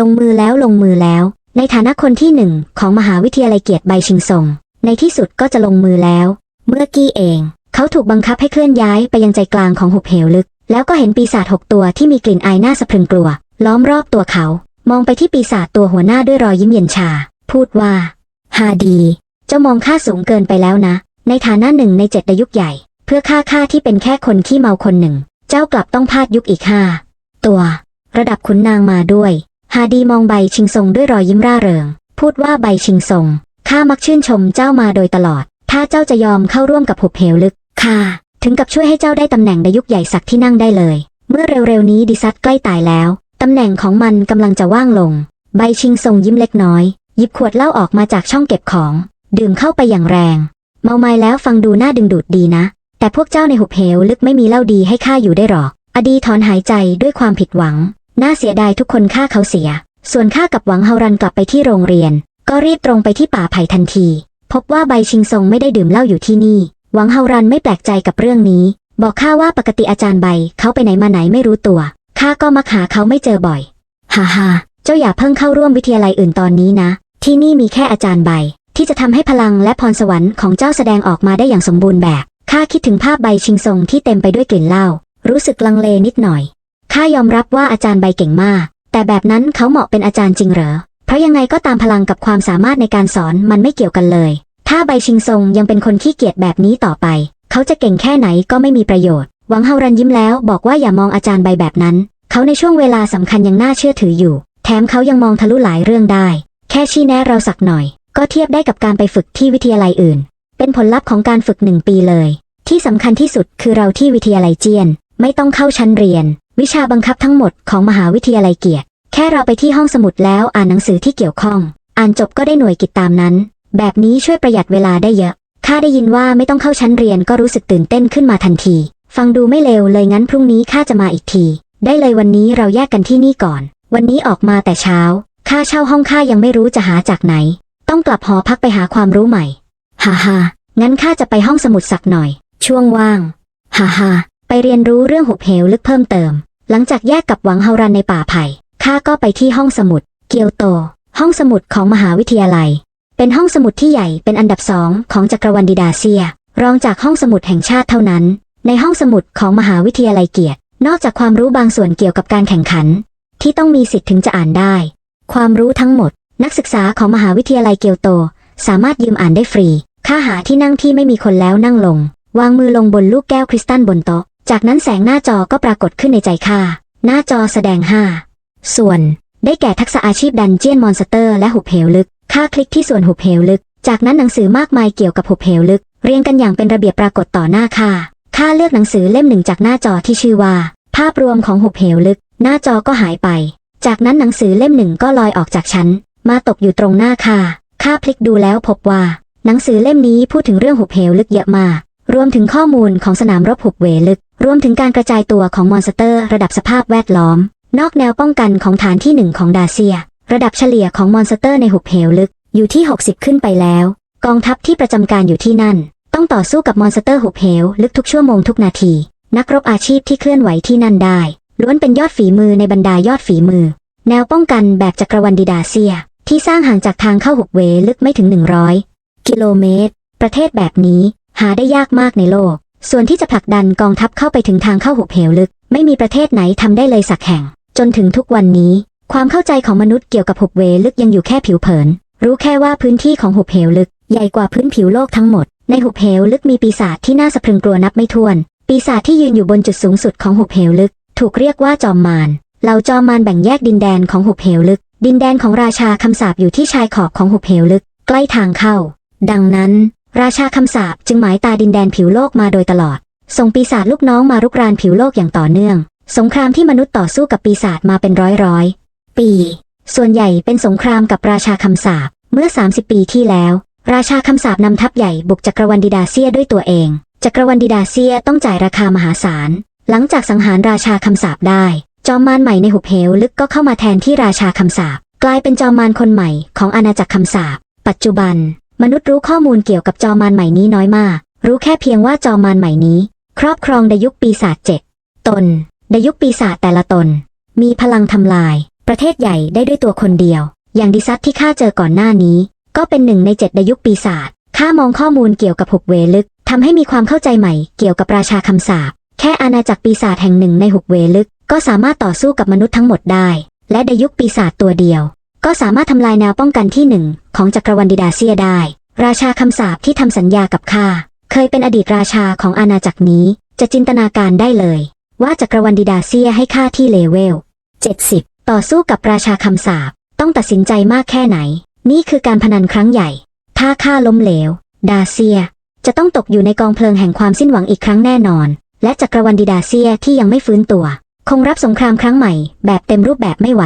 ลงมือแล้วลงมือแล้ว ในฐานะคนที่หนึ่งของมหาวิทยาลัยเกียรติใบชิงซงในที่สุดก็จะลงมือแล้ว เมื่อกี้เอง เขาถูกบังคับให้เคลื่อนย้ายไปยังใจกลางของหุบเหวลึก แล้วก็เห็นปีศาจหกตัวที่มีกลิ่นอายน่าสะพรึงกลัว ล้อมรอบตัวเขา มองไปที่ปีศาจตัวหัวหน้าด้วยรอยยิ้มเย็นชา พูดว่าฮาดี เจ้ามองข้าสูงเกินไปแล้วนะ ในฐานะหนึ่งในเจ็ดดยุคใหญ่ เพื่อฆ่าข้าที่เป็นแค่คนขี้เมาคนหนึ่ง เจ้ากลับต้องพลาดยุคอีกห้าตัว ระดับขุนนางมาด้วย ฮาดีมองใบชิงซงด้วยรอยยิ้มร่าเริง พูดว่าใบชิงซงข้ามักชื่นชมเจ้ามาโดยตลอด ถ้าเจ้าจะยอมเข้าร่วมกับหุบเหวลึกข้าถึงกับช่วยให้เจ้าได้ตำแหน่งในยุคใหญ่สักที่นั่งได้เลย เมื่อเร็วๆนี้ดิซัตใกล้ตายแล้วตำแหน่งของมันกำลังจะว่างลง ใบชิงซงยิ้มเล็กน้อย หยิบขวดเหล้าออกมาจากช่องเก็บของ ดื่มเข้าไปอย่างแรง เมาไม้แล้วฟังดูน่าดึงดูดดีนะ แต่พวกเจ้าในหุบเหวลึกไม่มีเหล้าดีให้ข้าอยู่ได้หรอก อดีถอนหายใจด้วยความผิดหวัง น่าเสียดายทุกคนฆ่าเขาเสีย ส่วนข้ากับหวังเฮารันกลับไปที่โรงเรียน ก็รีบตรงไปที่ป่าไผ่ทันที พบว่าใบชิงซงไม่ได้ดื่มเหล้าอยู่ที่นี่ หวังเฮารันไม่แปลกใจกับเรื่องนี้ บอกข้าว่าปกติอาจารย์ใบเขาไปไหนมาไหนไม่รู้ตัวข้าก็มักหาเขาไม่เจอบ่อยฮ่าฮ่าเจ้าอย่าเพิ่งเข้าร่วมวิทยาลัยอื่นตอนนี้นะ ที่นี่มีแค่อาจารย์ใบ ที่จะทำให้พลังและพรสวรรค์ของเจ้าแสดงออกมาได้อย่างสมบูรณ์แบบข้าคิดถึงภาพใบชิงซงที่เต็มไปด้วยกลิ่นเหล้ารู้สึกลังเลนิดหน่อย ข้ายอมรับว่าอาจารย์ใบเก่งมาก แต่แบบนั้นเขาเหมาะเป็นอาจารย์จริงเหรอ เพราะยังไงก็ตามพลังกับความสามารถในการสอนมันไม่เกี่ยวกันเลย ถ้าใบชิงซงยังเป็นคนขี้เกียจแบบนี้ต่อไป เขาจะเก่งแค่ไหนก็ไม่มีประโยชน์ หวังเฮารันยิ้มแล้วบอกว่าอย่ามองอาจารย์ใบแบบนั้น เขาในช่วงเวลาสำคัญยังน่าเชื่อถืออยู่ แถมเขายังมองทะลุหลายเรื่องได้ แค่ชี้แนะเราสักหน่อย ก็เทียบได้กับการไปฝึกที่วิทยาลัยอื่น เป็นผลลัพธ์ของการฝึกหนึ่งปีเลย ที่สำคัญที่สุดคือเราที่วิทยาลัยเจียน ไม่ต้องเข้าชั้นเรียน วิชาบังคับทั้งหมดของมหาวิทยาลัยเกียรติ แค่เราไปที่ห้องสมุดแล้วอ่านหนังสือที่เกี่ยวข้อง อ่านจบก็ได้หน่วยกิจตามนั้น แบบนี้ช่วยประหยัดเวลาได้เยอะข้าได้ยินว่าไม่ต้องเข้าชั้นเรียนก็รู้สึกตื่นเต้นขึ้นมาทันที ฟังดูไม่เลวเลยงั้นพรุ่งนี้ข้าจะมาอีกที ได้เลยวันนี้เราแยกกันที่นี่ก่อน วันนี้ออกมาแต่เช้า ค่าเช่าห้องข้ายังไม่รู้จะหาจากไหน ต้องกลับหอพักไปหาความรู้ใหม่ ฮ่าฮ่างั้นข้าจะไปห้องสมุดสักหน่อย ช่วงว่าง ฮ่าฮ่า ไปเรียนรู้เรื่องหุบเหวลึกเพิ่มเติม หลังจากแยกกับหวังเฮารันในป่าไผ่ข้าก็ไปที่ห้องสมุด เกียวโต ห้องสมุดของมหาวิทยาลัย เป็นห้องสมุดที่ใหญ่เป็นอันดับสองของจักรวรรดิดาเซีย รองจากห้องสมุดแห่งชาติเท่านั้น ในห้องสมุดของมหาวิทยาลัยเกียรติ นอกจากความรู้บางส่วนเกี่ยวกับการแข่งขัน ที่ต้องมีสิทธิ์ถึงจะอ่านได้ ความรู้ทั้งหมด นักศึกษาของมหาวิทยาลัยเกียวโต สามารถยืมอ่านได้ฟรีค่าหาที่นั่งที่ไม่มีคนแล้วนั่งลง วางมือลงบนลูกแก้วคริสตัลบนโต๊ะ จากนั้นแสงหน้าจอก็ปรากฏขึ้นในใจข้า หน้าจอแสดง 5 ส่วน ได้แก่ทักษะอาชีพดันเจียนมอนสเตอร์และหุบเหวลึกค่าคลิกที่ส่วนหุบเหวลึก จากนั้นหนังสือมากมายเกี่ยวกับหุบเหวลึก เรียงกันอย่างเป็นระเบียบปรากฏต่อหน้าข้า ข้าเลือกหนังสือเล่มหนึ่งจากหน้าจอที่ชื่อว่า ภาพรวมของหุบเหวลึก หน้าจอก็หายไป จากนั้นหนังสือเล่มหนึ่งก็ลอยออกจากชั้นมาตกอยู่ตรงหน้าข้า ข้าพลิกดูแล้วพบว่า หนังสือเล่มนี้พูดถึงเรื่องหุบเหวลึกเยอะมาก รวมถึงข้อมูลของสนามรบหุบเหวลึก รวมถึงการกระจายตัวของมอนสเตอร์ระดับสภาพแวดล้อม นอกแนวป้องกันของฐานที่หนึ่งของดาเซีย ระดับเฉลี่ยของมอนสเตอร์ในหุบเหวลึกอยู่ที่ 60 ขึ้นไปแล้ว กองทัพที่ประจำการอยู่ที่นั่น ต้องต่อสู้กับมอนสเตอร์หุบเหวลึกทุกชั่วโมงทุกนาที นักรบอาชีพที่เคลื่อนไหวที่นั่นได้ ล้วนเป็นยอดฝีมือในบรรดายอดฝีมือ แนวป้องกันแบบจักรวรรดิดาเซีย ที่สร้างห่างจากทางเข้าหุบเหวลึกไม่ถึง 100 กิโลเมตร ประเทศแบบนี้หาได้ยากมากในโลก ส่วนที่จะผลักดันกองทัพเข้าไปถึงทางเข้าหุบเหวลึก ไม่มีประเทศไหนทำได้เลยสักแห่ง จนถึงทุกวันนี้ ความเข้าใจของมนุษย์เกี่ยวกับหุบเหวลึกยังอยู่แค่ผิวเผิน รู้แค่ว่าพื้นที่ของหุบเหวลึก ใหญ่กว่าพื้นผิวโลกทั้งหมด ในหุบเหวลึกมีปีศาจที่น่าสะพรึงกลัวนับไม่ถ้วน ปีศาจที่ยืนอยู่บนจุดสูงสุดของหุบเหวลึก ถูกเรียกว่าจอมมารเหล่าจอมมารแบ่งแยกดินแดนของหุบเหวลึก ดินแดนของราชาคำสาปอยู่ที่ชายขอบของหุบเหวลึก ใกล้ทางเข้า ดังนั้น ราชาคำสาปจึงหมายตาดินแดนผิวโลกมาโดยตลอด ส่งปีศาจลูกน้องมารุกรานผิวโลกอย่างต่อเนื่อง สงครามที่มนุษย์ต่อสู้กับปีศาจมาเป็นร้อยร้อยปี ส่วนใหญ่เป็นสงครามกับราชาคำสาปเมื่อ 30 ปีที่แล้ว ราชาคำสาปนำทัพใหญ่บุกจักรวรรดิดาเซียด้วยตัวเอง จักรวรรดิดาเซียต้องจ่ายราคามหาศาล หลังจากสังหารราชาคำสาปได้ จอมมารใหม่ในหุบเหวลึกก็เข้ามาแทนที่ราชาคำสาปกลายเป็นจอมมารคนใหม่ของอาณาจักรคำสาปปัจจุบัน มนุษย์รู้ข้อมูลเกี่ยวกับจอมารใหม่นี้น้อยมาก รู้แค่เพียงว่าจอมารใหม่นี้ ครอบครองดยุคปีศาจเจ็ดตนดยุคปีศาจแต่ละตน มีพลังทำลาย ประเทศใหญ่ได้ด้วยตัวคนเดียว อย่างดิซัตที่ข้าเจอก่อนหน้านี้ ก็เป็นหนึ่งในเจ็ดดยุคปีศาจข้ามองข้อมูลเกี่ยวกับหุบเวลึกทำให้มีความเข้าใจใหม่เกี่ยวกับราชาคำสาปแค่อาณาจักรปีศาจแห่งหนึ่งในหุบเวลึก ก็สามารถต่อสู้กับมนุษย์ทั้งหมดได้ และดยุคปีศาจตัวเดียว ก็สามารถทำลายแนวป้องกันที่หนึ่งของจักรวรรดิดาเซียได้ ราชาคำสาปที่ทำสัญญากับข้าเคยเป็นอดีตราชาของอาณาจักรนี้ จะจินตนาการได้เลย ว่าจักรวรรดิดาเซียให้ค่าที่เลเวล 70 ต่อสู้กับราชาคำสาปต้องตัดสินใจมากแค่ไหน นี่คือการพนันครั้งใหญ่ ถ้าข้าล้มเหลว ดาเซีย จะต้องตกอยู่ในกองเพลิงแห่งความสิ้นหวังอีกครั้งแน่นอน และจักรวรรดิดาเซียที่ยังไม่ฟื้นตัว คงรับสงครามครั้งใหม่ แบบเต็มรูปแบบไม่ไหว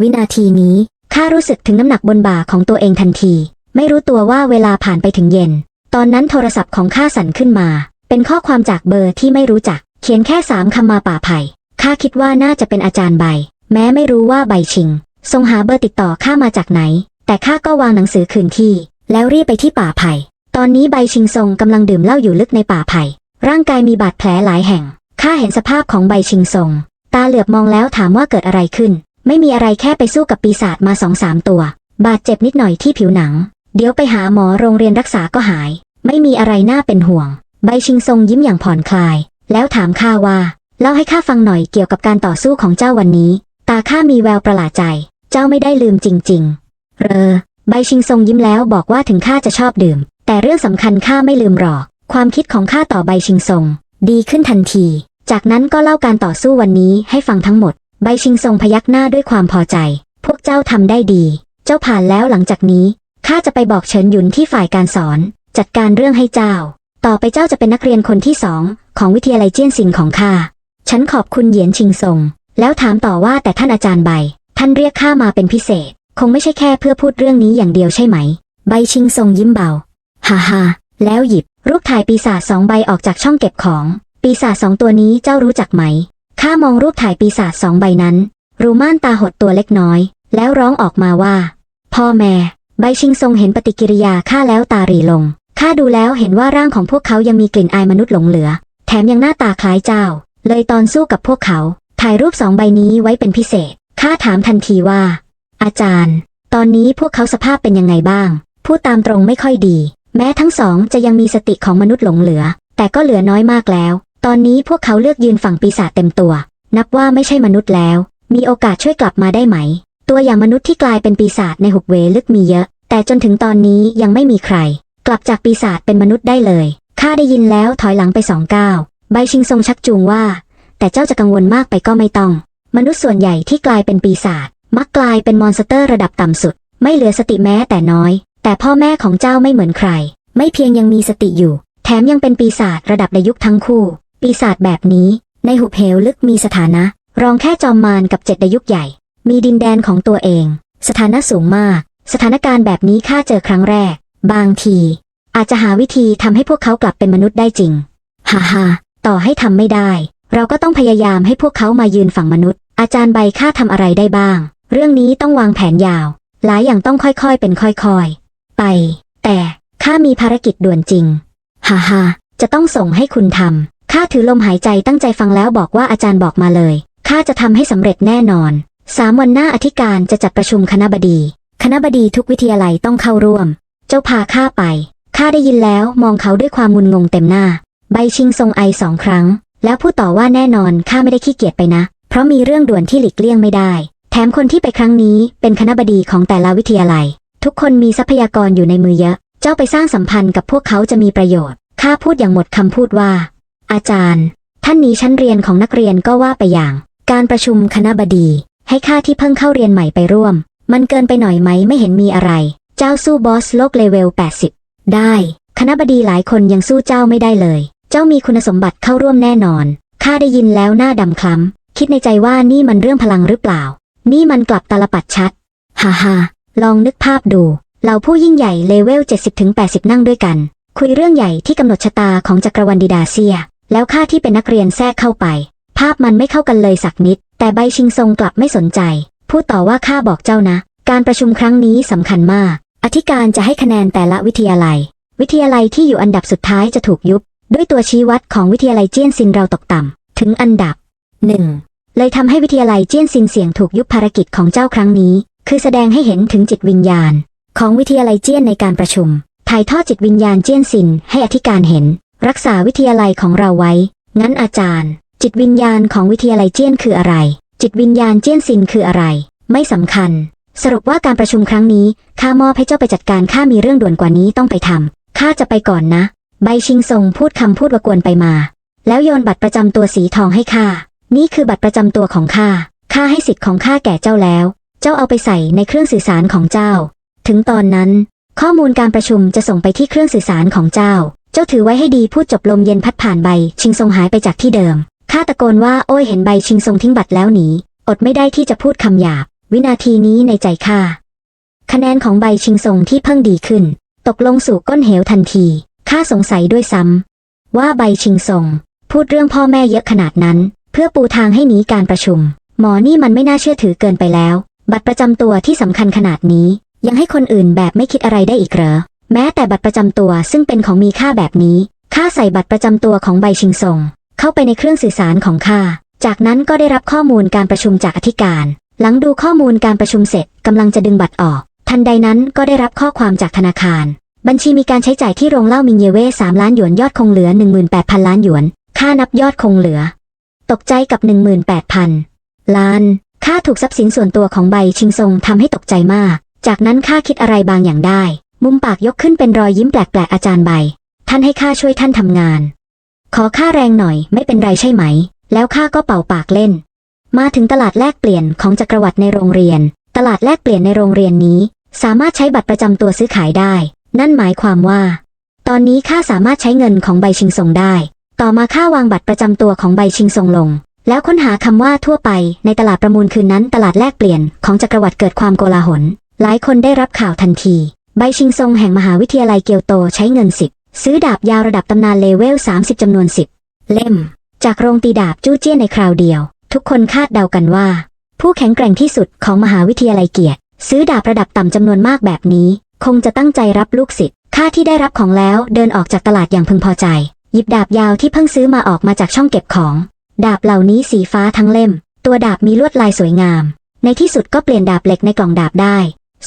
วินาทีนี้ ข้ารู้สึกถึงน้ำหนักบนบ่าของตัวเองทันที ไม่รู้ตัวว่าเวลาผ่านไปถึงเย็น ตอนนั้นโทรศัพท์ของข้าสั่นขึ้นมา เป็นข้อความจากเบอร์ที่ไม่รู้จัก เขียนแค่สามคำมาป่าไผ่ข้าคิดว่าน่าจะเป็นอาจารย์ใบ แม้ไม่รู้ว่าใบชิง ทรงหาเบอร์ติดต่อข้ามาจากไหน แต่ข้าก็วางหนังสือคืนที่ แล้วรีบไปที่ป่าไผ่ ตอนนี้ใบชิงทรงกำลังดื่มเหล้าอยู่ลึกในป่าไผ่ ร่างกายมีบาดแผลหลายแห่ง ข้าเห็นสภาพของใบชิงทรง ตาเหลือบมองแล้วถามว่าเกิดอะไรขึ้น ไม่มีอะไรแค่ไปสู้กับปีศาจมาสองสามตัว บาดเจ็บนิดหน่อยที่ผิวหนัง เดี๋ยวไปหาหมอโรงเรียนรักษาก็หาย ไม่มีอะไรน่าเป็นห่วง ใบชิงทรงยิ้มอย่างผ่อนคลาย แล้วถามข้าว่า เล่าให้ข้าฟังหน่อยเกี่ยวกับการต่อสู้ของเจ้าวันนี้ ตาข้ามีแววประหลาดใจ เจ้าไม่ได้ลืมจริง ๆ เรอ ใบชิงทรงยิ้มแล้วบอกว่าถึงข้าจะชอบดื่ม แต่เรื่องสำคัญข้าไม่ลืมหรอก ความคิดของข้าต่อใบชิงทรง ดีขึ้นทันที จากนั้นก็เล่าการต่อสู้วันนี้ให้ฟังทั้งหมด ใบชิงทรงพยักหน้าด้วยความพอใจ พวกเจ้าทำได้ดี เจ้าผ่านแล้วหลังจากนี้ ข้าจะไปบอกเฉินหยุนที่ฝ่ายการสอน จัดการเรื่องให้เจ้า ต่อไปเจ้าจะเป็นนักเรียนคนที่สองของวิทยาลัยเจี้ยนซิงของข้า ฉันขอบคุณเหยียนชิงทรง แล้วถามต่อว่าแต่ท่านอาจารย์ใบ ท่านเรียกข้ามาเป็นพิเศษ คงไม่ใช่แค่เพื่อพูดเรื่องนี้อย่างเดียวใช่ไหม ใบชิงทรงยิ้มเบา ฮ่าฮ่าแล้วหยิบรูปถ่ายปีศาจสองใบออกจากช่องเก็บของ ปีศาจสองตัวนี้เจ้ารู้จักไหม ข้ามองรูปถ่ายปีศาจสองใบนั้น รูม่านตาหดตัวเล็กน้อย แล้วร้องออกมาว่า พ่อแม่ ใบชิงทรงเห็นปฏิกิริยาข้าแล้วตาหรีลง ข้าดูแล้วเห็นว่าร่างของพวกเขายังมีกลิ่นอายมนุษย์หลงเหลือ แถมยังหน้าตาคล้ายเจ้า เลยตอนสู้กับพวกเขา ถ่ายรูปสองใบนี้ไว้เป็นพิเศษ ข้าถามทันทีว่า อาจารย์ ตอนนี้พวกเขาสภาพเป็นยังไงบ้าง พูดตามตรงไม่ค่อยดี แม้ทั้งสองจะยังมีสติของมนุษย์หลงเหลือ แต่ก็เหลือน้อยมากแล้ว ตอนนี้พวกเขาเลือกยืนฝั่งปีศาจเต็มตัว นับว่าไม่ใช่มนุษย์แล้ว มีโอกาสช่วยกลับมาได้ไหม ตัวอย่างมนุษย์ที่กลายเป็นปีศาจในหุบเวลึกมีเยอะ แต่จนถึงตอนนี้ยังไม่มีใคร กลับจากปีศาจเป็นมนุษย์ได้เลยข้าได้ยินแล้วถอยหลังไปสองก้าวใบชิงทรงชักจูงว่า แต่เจ้าจะกังวลมากไปก็ไม่ต้อง มนุษย์ส่วนใหญ่ที่กลายเป็นปีศาจมักกลายเป็นมอนสเตอร์ระดับต่ำสุด ไม่เหลือสติแม้แต่น้อย แต่พ่อแม่ของเจ้าไม่เหมือนใคร ไม่เพียงยังมีสติอยู่ แถมยังเป็นปีศาจระดับในยุคทั้งคู่ ปีศาจแบบนี้ ในหุบเหวลึกมีสถานะ รองแค่จอมมารกับเจ็ดในยุคใหญ่ มีดินแดนของตัวเอง สถานะสูงมาก สถานการณ์แบบนี้ข้าเจอครั้งแรก บางที อาจจะหาวิธีทำให้พวกเขากลับเป็นมนุษย์ได้จริงฮ่าฮ่าต่อให้ทำไม่ได้ เราก็ต้องพยายามให้พวกเขามายืนฝั่งมนุษย์ อาจารย์ใบข้าทำอะไรได้บ้าง เรื่องนี้ต้องวางแผนยาว หลายอย่างต้องค่อยๆ เป็นค่อยๆ ไป แต่ข้ามีภารกิจด่วนจริงฮ่าฮ่าจะต้องส่งให้คุณทำ ข้าถือลมหายใจตั้งใจฟังแล้วบอกว่าอาจารย์บอกมาเลย ข้าจะทำให้สำเร็จแน่นอน สามวันหน้าอธิการจะจัดประชุมคณะบดี คณะบดีทุกวิทยาลัยต้องเข้าร่วม เจ้าพาข้าไป ข้าได้ยินแล้วมองเขาด้วยความงุนงงเต็มหน้า ใบชิงทรงไอสองครั้ง แล้วพูดต่อว่าแน่นอนข้าไม่ได้ขี้เกียจไปนะ เพราะมีเรื่องด่วนที่หลีกเลี่ยงไม่ได้ แถมคนที่ไปครั้งนี้เป็นคณะบดีของแต่ละวิทยาลัย ทุกคนมีทรัพยากรอยู่ในมือเยอะ เจ้าไปสร้างสัมพันธ์กับพวกเขาจะมีประโยชน์ ข้าพูดอย่างหมดคำพูดว่า อาจารย์ ท่านนี้ชั้นเรียนของนักเรียนก็ว่าไปอย่าง การประชุมคณะบดี ให้ข้าที่เพิ่งเข้าเรียนใหม่ไปร่วม มันเกินไปหน่อยไหมไม่เห็นมีอะไร เจ้าสู้บอสโลกเลเวล 80 ได้ คณะบดีหลายคนยังสู้เจ้าไม่ได้เลย เจ้ามีคุณสมบัติเข้าร่วมแน่นอนข้าได้ยินแล้วหน้าดำคล้ำคิดในใจว่านี่มันเรื่องพลังหรือเปล่า นี่มันกลับตลปัดชัดฮ่าฮ่าลองนึกภาพดูเหล่าผู้ยิ่งใหญ่เลเวล 70-80 นั่งด้วยกัน คุยเรื่องใหญ่ที่กำหนดชะตาของจักรวรรดิดาเซีย แล้วข้าที่เป็นนักเรียนแทรกเข้าไป ภาพมันไม่เข้ากันเลยสักนิด แต่ใบชิงทรงกลับไม่สนใจ พูดต่อว่าข้าบอกเจ้านะ การประชุมครั้งนี้สำคัญมาก อธิการจะให้คะแนนแต่ละวิทยาลัย วิทยาลัยที่อยู่อันดับสุดท้ายจะถูกยุบ ด้วยตัวชี้วัดของวิทยาลัยเจี้ยนซินเราตกต่ำถึงอันดับ 1. เลยทำให้วิทยาลัยเจี้ยนซินเสี่ยงถูกยุบภารกิจของเจ้าครั้งนี้ คือแสดงให้เห็นถึงจิตวิญญาณ ของวิทยาลัยเจี้ยนในการประชุม ถ่ายทอดจิตวิญญาณเจี้ยนซินให้อธิการเห็น รักษาวิทยาลัยของเราไว้ งั้นอาจารย์ จิตวิญญาณของวิทยาลัยเจี้ยนคืออะไร จิตวิญญาณเจี้ยนซินคืออะไร ไม่สำคัญ สรุปว่าการประชุมครั้งนี้ข้ามอบให้เจ้าไปจัดการข้ามีเรื่องด่วนกว่านี้ต้องไปทำข้าจะไปก่อนนะ ใบชิงซงพูดคำพูดวกวนไปมา แล้วโยนบัตรประจำตัวสีทองให้ข้านี่คือบัตรประจำตัวของข้าข้าให้สิทธิ์ของข้าแก่เจ้าแล้ว เจ้าเอาไปใส่ในเครื่องสื่อสารของเจ้า ถึงตอนนั้น ข้อมูลการประชุมจะส่งไปที่เครื่องสื่อสารของเจ้า เจ้าถือไว้ให้ดีพูดจบลมเย็นพัดผ่านใบ ชิงซงหายไปจากที่เดิมข้าตะโกนว่าโอ้ยเห็นใบชิงซงทิ้งบัตรแล้วหนีอดไม่ได้ที่จะพูดคำหยาบ วินาทีนี้ในใจข้าคะแนนของใบชิงซงที่เพิ่งดีขึ้น ตกลงสู่ก้นเหวทันทีข้าสงสัยด้วยซ้ำว่าใบชิงซงพูดเรื่องพ่อแม่เยอะขนาดนั้น เพื่อปูทางให้หนีการประชุม หมอนี่มันไม่น่าเชื่อถือเกินไปแล้ว บัตรประจำตัวที่สำคัญขนาดนี้ ยังให้คนอื่นแบบไม่คิดอะไรได้อีกเหรอ แม้แต่บัตรประจำตัวซึ่งเป็นของมีค่าแบบนี้ ข้าใส่บัตรประจำตัวของใบชิงซงเข้าไปในเครื่องสื่อสารของข้า จากนั้นก็ได้รับข้อมูลการประชุมจากอธิการ หลังดูข้อมูลการประชุมเสร็จกำลังจะดึงบัตรออก ทันใดนั้นก็ได้รับข้อความจากธนาคาร บัญชีมีการใช้จ่ายที่โรงเล้ามินเยเว่สามล้านหยวนยอดคงเหลือ 18,000 ล้านหยวน ค่านับยอดคงเหลือ ตกใจกับ 18,000 ล้าน ค่าถูกทรัพย์สินส่วนตัวของใบชิงซงทำให้ตกใจมาก จากนั้นข้าคิดอะไรบางอย่างได้ มุมปากยกขึ้นเป็นรอยยิ้มแปลกๆอาจารย์ใบ ท่านให้ข้าช่วยท่านทำงาน ขอค่าแรงหน่อยไม่เป็นไรใช่ไหม แล้วข้าก็เป่าปากเล่น มาถึงตลาดแลกเปลี่ยนของจักรวรรดิในโรงเรียน ตลาดแลกเปลี่ยนในโรงเรียนนี้ สามารถใช้บัตรประจำตัวซื้อขายได้ นั่นหมายความว่า ตอนนี้ข้าสามารถใช้เงินของใบชิงซงได้ ต่อมาข้าวางบัตรประจำตัวของใบชิงซงลง แล้วค้นหาคำว่าทั่วไป ในตลาดประมูลคืนนั้น ตลาดแลกเปลี่ยนของจักรวรรดิเกิดความโกลาหลหลายคนได้รับข่าวทันที ใบชิงซงแห่งมหาวิทยาลัยเกียวโตใช้เงินสิบซื้อดาบยาวระดับตำนานเลเวล 30 จำนวนสิบเล่ม จากโรงตีดาบจู้เจี้ยนในคราวเดียว ทุกคนคาดเดากันว่า ผู้แข็งแกร่งที่สุดของมหาวิทยาลัยเกียรติ ซื้อดาบระดับต่ำจำนวนมากแบบนี้ คงจะตั้งใจรับลูกศิษย์ข้าที่ได้รับของแล้วเดินออกจากตลาดอย่างพึงพอใจ หยิบดาบยาวที่เพิ่งซื้อมาออกมาจากช่องเก็บของ ดาบเหล่านี้สีฟ้าทั้งเล่ม ตัวดาบมีลวดลายสวยงาม ในที่สุดก็เปลี่ยนดาบเหล็กในกล่องดาบได้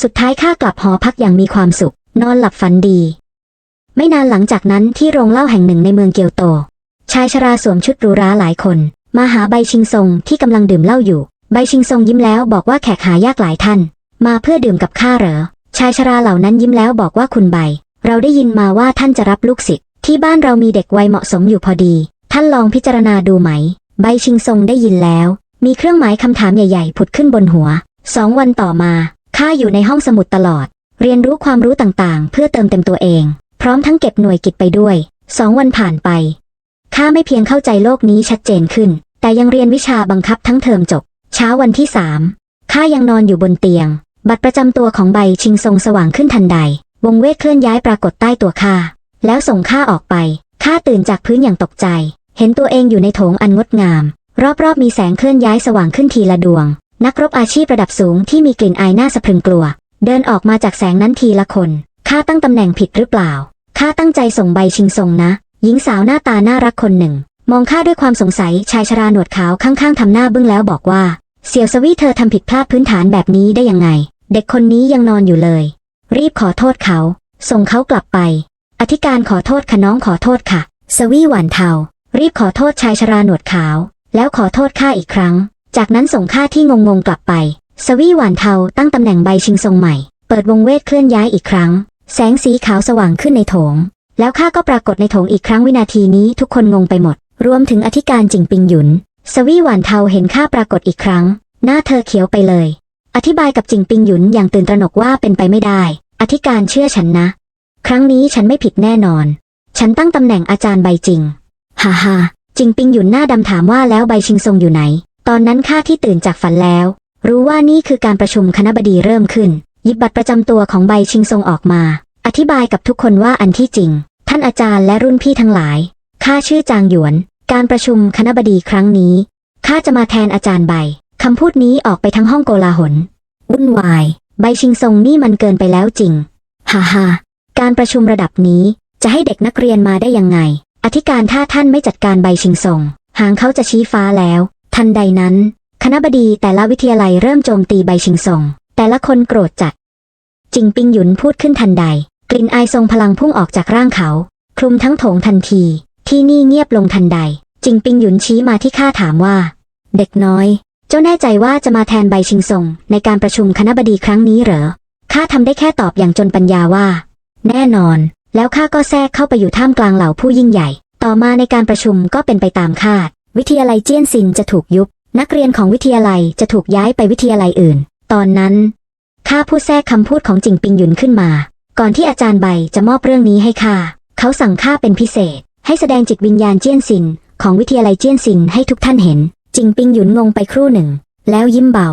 สุดท้ายข้ากลับหอพักอย่างมีความสุข นอนหลับฝันดี ไม่นานหลังจากนั้นที่โรงเหล้าแห่งหนึ่งในเมืองเกียวโต ชายชราสวมชุดหรูหราหลายคน มาหาใบชิงซงที่กำลังดื่มเหล้าอยู่ ใบชิงซงยิ้มแล้วบอกว่าแขกหายากหลายท่าน มาเพื่อดื่มกับข้าเหรอ ชายชราเหล่านั้นยิ้มแล้วบอกว่าคุณใบ เราได้ยินมาว่าท่านจะรับลูกศิษย์ที่บ้านเรามีเด็กวัยเหมาะสมอยู่พอดี ท่านลองพิจารณาดูไหม ใบชิงซงได้ยินแล้ว มีเครื่องหมายคำถามใหญ่ ๆ ผุดขึ้นบนหัวสองวันต่อมา ข้าอยู่ในห้องสมุดตลอด เรียนรู้ความรู้ต่างๆ เพื่อเติมเต็มตัวเอง พร้อมทั้งเก็บหน่วยกิจไปด้วยสองวันผ่านไป ข้าไม่เพียงเข้าใจโลกนี้ชัดเจนขึ้น แต่ยังเรียนวิชาบังคับทั้งเทอมจบ เช้าวันที่สามข้ายังนอนอยู่บนเตียง บัตรประจำตัวของใบชิงทรงสว่างขึ้นทันใด วงเวทเคลื่อนย้ายปรากฏใต้ตัวข้า แล้วส่งข้าออกไป ข้าตื่นจากพื้นอย่างตกใจ เห็นตัวเองอยู่ในโถงอันงดงาม รอบๆมีแสงเคลื่อนย้ายสว่างขึ้นทีละดวง นักรบอาชีพระดับสูงที่มีกลิ่นอายน่าสะพรึงกลัว เดินออกมาจากแสงนั้นทีละคน ข้าตั้งตำแหน่งผิดหรือเปล่า ข้าตั้งใจส่งใบชิงทรงนะ หญิงสาวหน้าตาน่ารักคนหนึ่ง มองข้าด้วยความสงสัยชายชราหนวดขาวข้างๆทำหน้าบึ้งแล้วบอกว่า เสี่ยวสวีเธอทำผิดพลาดพื้นฐานแบบนี้ได้ยังไง เด็กคนนี้ยังนอนอยู่เลย รีบขอโทษเขา ส่งเขากลับไป อธิการขอโทษค่ะน้องขอโทษค่ะ สวีหวานเทารีบขอโทษชายชราหนวดขาว แล้วขอโทษข้าอีกครั้ง จากนั้นส่งข้าที่งงๆกลับไป สวีหวานเทาตั้งตำแหน่งใบชิงทรงใหม่ เปิดวงเวทเคลื่อนย้ายอีกครั้ง แสงสีขาวสว่างขึ้นในโถง แล้วข้าก็ปรากฏในโถงอีกครั้งวินาทีนี้ทุกคนงงไปหมด รวมถึงอธิการจิงปิงหยุน สวีหวานเทาเห็นข้าปรากฏอีกครั้ง หน้าเธอเขียวไปเลย อธิบายกับจิงปิงหยุนอย่างตื่นตระหนกว่าเป็นไปไม่ได้ อธิการเชื่อฉันนะ ครั้งนี้ฉันไม่ผิดแน่นอน ฉันตั้งตำแหน่งอาจารย์ใบจริง ฮ่าฮ่าจิงปิงหยุนหน้าดำถามว่าแล้วใบชิงทรงอยู่ไหน ตอนนั้นข้าที่ตื่นจากฝันแล้ว รู้ว่านี่คือการประชุมคณะบดีเริ่มขึ้น หยิบบัตรประจำตัวของใบชิงทรงออกมา อธิบายกับทุกคนว่าอันที่จริง ท่านอาจารย์และรุ่นพี่ทั้งหลายข้าชื่อจางหยวน การประชุมคณะบดีครั้งนี้ข้าจะมาแทนอาจารย์ใบคำพูดนี้ออกไปทั้งห้องโกลาหลวุ่นวาย ใบชิงทรงนี่มันเกินไปแล้วจริงฮ่าฮ่าการประชุมระดับนี้จะให้เด็กนักเรียนมาได้ยังไง อธิการถ้าท่านไม่จัดการใบชิงทรงหางเขาจะชี้ฟ้าแล้ว ทันใดนั้น คณะบดีแต่ละวิทยาลัยเริ่มโจมตีใบชิงซงแต่ละคนโกรธจัด จิงปิงหยุนพูดขึ้นทันใด กลิ่นอายทรงพลังพุ่งออกจากร่างเขา คลุมทั้งโถงทันที ที่นี่เงียบลงทันใด จิงปิงหยุนชี้มาที่ข้าถามว่า เด็กน้อย เจ้าแน่ใจว่าจะมาแทนใบชิงซงในการประชุมคณะบดีครั้งนี้เหรอข้าทำได้แค่ตอบอย่างจนปัญญาว่า แน่นอน แล้วข้าก็แทรกเข้าไปอยู่ท่ามกลางเหล่าผู้ยิ่งใหญ่ ต่อมาในการประชุมก็เป็นไปตามคาด วิทยาลัยเจี้ยนซินจะถูกยุบ นักเรียนของวิทยาลัยจะถูกย้ายไปวิทยาลัยอื่น ตอนนั้นข้าพูดแทรกคำพูดของจิงปิงหยุนขึ้นมา ก่อนที่อาจารย์ใบจะมอบเรื่องนี้ให้ข้าเขาสั่งข้าเป็นพิเศษ ให้แสดงจิตวิญญาณเจี้ยนซิน ของวิทยาลัยเจี้ยนซินให้ทุกท่านเห็น จิงปิงหยุนงงไปครู่หนึ่ง แล้วยิ้มเบา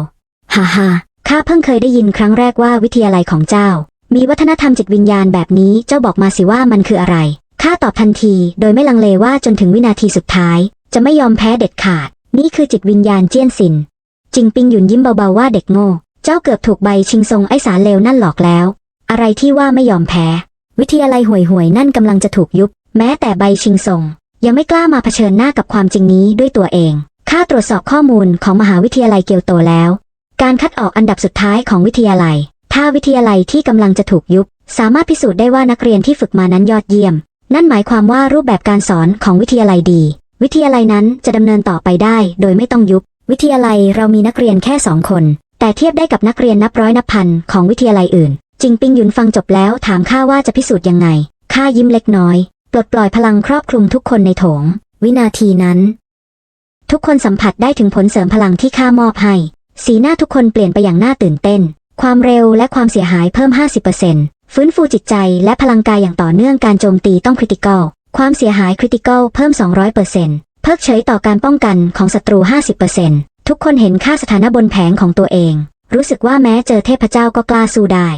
ฮ่าฮ่าข้าเพิ่งเคยได้ยินครั้งแรกว่าวิทยาลัยของเจ้า มีวัฒนธรรมจิตวิญญาณแบบนี้เจ้าบอกมาสิว่ามันคืออะไรข้าตอบทันทีโดยไม่ลังเลว่าจนถึงวินาทีสุดท้าย จะไม่ยอมแพ้เด็ดขาด นี่คือจิตวิญญาณเจี้ยนซิน จิงปิงหยุนยิ้มเบาๆว่าเด็กโง่ เจ้าเกือบถูกใบชิงทรงไอสารเลวนั่นหลอกแล้ว อะไรที่ว่าไม่ยอมแพ้ วิทยาลัยห่วยๆนั่นกำลังจะถูกยุบ แม้แต่ใบชิงทรง ยังไม่กล้ามาเผชิญหน้ากับความจริงนี้ด้วยตัวเองข้าตรวจสอบข้อมูลของมหาวิทยาลัยเกียวโตแล้ว การคัดออกอันดับสุดท้ายของวิทยาลัย ถ้าวิทยาลัยที่กำลังจะถูกยุบ สามารถพิสูจน์ได้ว่านักเรียนที่ฝึกมานั้นยอดเยี่ยม นั่นหมายความว่ารูปแบบการสอนของวิทยาลัยดี วิทยาลัยนั้นจะดำเนินต่อไปได้โดยไม่ต้องยุบ วิทยาลัยเรามีนักเรียนแค่สองคน แต่เทียบได้กับนักเรียนนับร้อยนับพันของวิทยาลัยอื่น จิงปิงหยุนฟังจบแล้วถามข้าว่าจะพิสูจน์ยังไงข้ายิ้มเล็กน้อยปลดปล่อยพลังครอบคลุมทุกคนในโถง วินาทีนั้น ทุกคนสัมผัสได้ถึงผลเสริมพลังที่ข้ามอบให้ สีหน้าทุกคนเปลี่ยนไปอย่างน่าตื่นเต้น ความเร็วและความเสียหายเพิ่ม 50%ฟื้นฟูจิตใจและพลังกายอย่างต่อเนื่องการโจมตีต้องคริติคอล ความเสียหายคริติคอลเพิ่ม 200%เเพิกเฉยต่อการป้องกันของศัตรู 50%ทุกคนเห็นค่าสถานะบนแผงของตัวเอง รู้สึกว่าแม้เจอเทพเจ้าก็กล้าสู้ได้